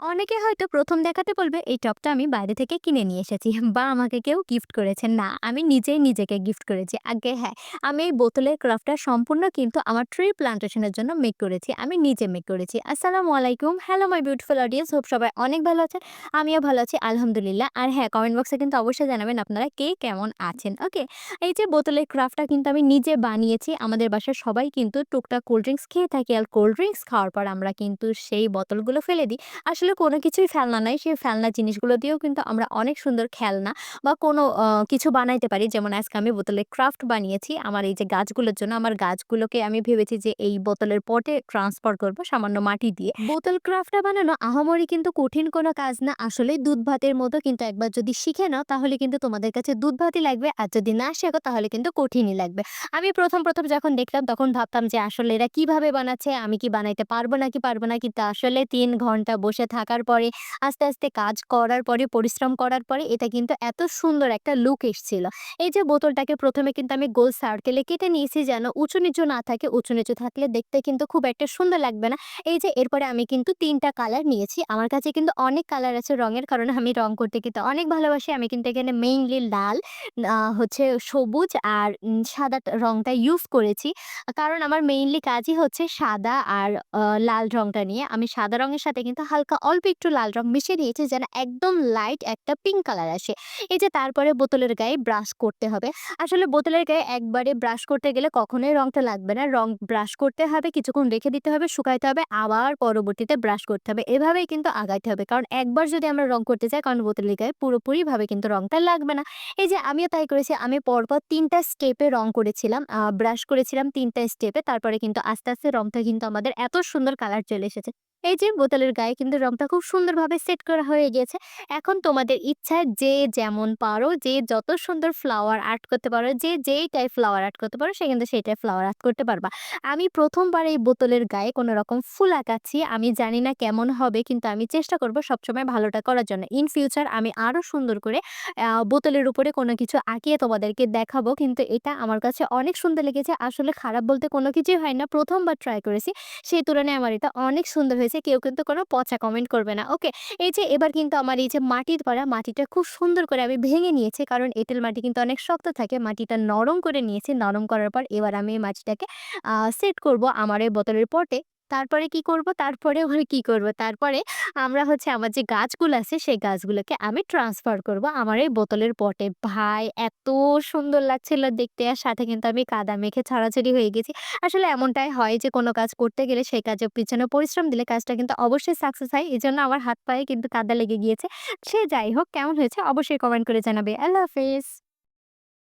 অনেকে হয়তো প্রথম দেখাতে বলবে এই টপটা আমি বাইরে থেকে কিনে নিয়ে এসেছি বা আমাকে কেউ গিফট করেছে। না, আমি নিজেই নিজেকে গিফট করেছি। আগে হ্যাঁ, আমি এই বোতলের ক্রাফটটা সম্পূর্ণ কিন্তু আমার ট্রি প্লান্টেশন এর জন্য মেক করেছি। আমি নিজে মেক করেছি। আসসালামু আলাইকুম। Hello my beautiful audience hope সবাই অনেক ভালো আছেন। আমিও ভালো আছি আলহামদুলিল্লাহ। আর হ্যাঁ, কমেন্ট বক্সে কিন্তু অবশ্যই জানাবেন আপনারা কে কেমন আছেন। ওকে? এই যে বোতলের ক্রাফটটা কিন্তু আমি নিজে বানিয়েছি। আমাদের বাসার সবাই কিন্তু টুকটাক কোল্ড ড্রিঙ্কস খেয়ে থাকি। আর কোল্ড ড্রিঙ্কস খাওয়ার পর আমরা কিন্তু সেই বোতলগুলো ফেলে দিই। আসলে কোনো কিছুই ফেলনা নাই। সেই ফেলনা জিনিসগুলো দিয়েও কিন্তু আমরা অনেক সুন্দর খেলনা বা কোনো কিছু বানাইতে পারি। যেমন আজকে আমি বোতলের ক্রাফট বানিয়েছি। আমার এই যে গাছগুলোর জন্য। আমার গাছগুলোকে আমি ভেবেছি যে এই বোতলের পটে ট্রান্সফার করব সামান্য মাটি দিয়ে। বোতল ক্রাফটটা বানানো আহামরি কিন্তু কঠিন কোনো কাজ না। আসলেই দুধ ভাতের মতো কিন্তু একবার যদি শিখে নাও তাহলে কিন্তু তোমাদের কাছে দুধ ভাতই লাগবে। আর যদি না শেখো তাহলে কিন্তু কঠিনই লাগবে। আমি ১ম, ১ম যখন দেখলাম তখন ভাবতাম যে আসলে এরা কীভাবে বানাচ্ছে? আমি কি বানাইতে পারব নাকি পারব না? কিন্তু আসলে তিন ঘণ্টা বসে থাকার পরে আস্তে, আস্তে কাজ করার পরে পরিশ্রম করার পরে এটা কিন্তু এত সুন্দর একটা লুক এসছিল। এই যে বোতলটাকে প্রথমে কিন্তু আমি গোল সার্কেলে কেটে নিয়েছি যেন উঁচু-নিচু না থাকে। উঁচু-নিচু থাকলে দেখতে কিন্তু খুব একটা সুন্দর লাগবে না। এই যে এরপরে আমি কিন্তু তিনটা কালার নিয়েছি। আমার কাছে কিন্তু অনেক কালার আছে রঙের কারণে আমি রং করতে কিন্তু অনেক ভালোবাসি। আমি কিন্তু এখানে মেইনলি লাল, হচ্ছে সবুজ আর সাদা রংটা ইউজ করেছি। কারণ আমার মেইনলি কাজই হচ্ছে সাদা আর লাল রংটা নিয়ে। আমি সাদা রঙের সাথে কিন্তু হালকা অল্প একটু লাল রং মিশিয়ে দিয়েছি যেন একদম লাইট একটা পিঙ্ক কালার আসে। এই যে তারপরে বোতলের গায়ে ব্রাশ করতে হবে। আসলে বোতলের গায়ে একবারে ব্রাশ করতে গেলে কখনোই রংটা লাগবে না। রং ব্রাশ করতে হবে, কিছুক্ষণ রেখে দিতে হবে, শুকাইতে হবে, আবার পরবর্তীতে ব্রাশ করতে হবে। এভাবেই কিন্তু আগাইতে হবে। কারণ একবার যদি আমরা রং করতে চাই কারণ বোতলের গায়ে পুরোপুরিভাবে কিন্তু রংটা লাগবে না। এই যে আমিও তাই করেছি। আমি পরপর ৩ টা স্টেপে রং করেছিলাম। ব্রাশ করেছিলাম ৩ টা স্টেপে। তারপরে কিন্তু আস্তে, আস্তে রংটা কিন্তু আমাদের এত সুন্দর কালার চলে এসেছে। এই যে বোতলের গায়ে কিন্তু রংটা খুব সুন্দরভাবে সেট করা হয়ে গিয়েছে। এখন তোমাদের ইচ্ছা যে যেমন পারো, যে যত সুন্দর ফ্লাওয়ার আর্ট করতে পারো, যে যেই টাইপ ফ্লাওয়ার আর্ট করতে পারো সে কিন্তু সেই টাইপ ফ্লাওয়ার আর্ট করতে পারবা। আমি প্রথমবার এই বোতলের গায়ে কোনো রকম ফুল আঁকাচ্ছি। আমি জানি না কেমন হবে কিন্তু আমি চেষ্টা করব সবসময় ভালোটা করার জন্য। ইন ফিউচার আমি আরও সুন্দর করে বোতলের উপরে কোনো কিছু আঁকিয়ে তোমাদেরকে দেখাবো। কিন্তু এটা আমার কাছে অনেক সুন্দর লেগেছে। আসলে খারাপ বলতে কোনো কিছুই হয় না। প্রথমবার ট্রাই করেছি। সেই তুলনায় আমার এটা অনেক সুন্দর হয়েছে। কেউ কিন্তু কোনো পচা কমেন্ট করবে না। ওকে? এই যে এবার কিন্তু আমার এই যে মাটির ভরা মাটিটা খুব সুন্দর করে আমি ভেঙে নিয়েছি। কারণ এঁটেল মাটি কিন্তু অনেক শক্ত থাকে। মাটিটা নরম করে নিয়েছি। নরম করার পর এবার আমি এই মাটিটাকে সেট করব আমার এই বোতলের পটে। তারপরে কি করব? তারপরে আবার কি করব? তারপরে আমরা হচ্ছে আমার যে গাছগুলো আছে, সেই গাছগুলোকে আমি ট্রান্সফার করব আমার এই বোতলের পটে। ভাই, এত সুন্দর লাগছিল দেখতে আর সাথে কিন্তু আমি কাদা মেখে ছড়াছড়ি হয়ে গেছি। আসলে এমনটাই হয় যে, কোনো কাজ করতে গেলে সেই কাজের পিছনে পরিশ্রম দিলে কাজটা কিন্তু অবশ্যই সাকসেস হয়। এজন্য আমার হাত পায়ে কিন্তু কাদা লেগে গিয়েছে। সে যাই হোক, কেমন হয়েছে অবশ্যই কমেন্ট করে জানাবে। আল্লাহ হাফেজ।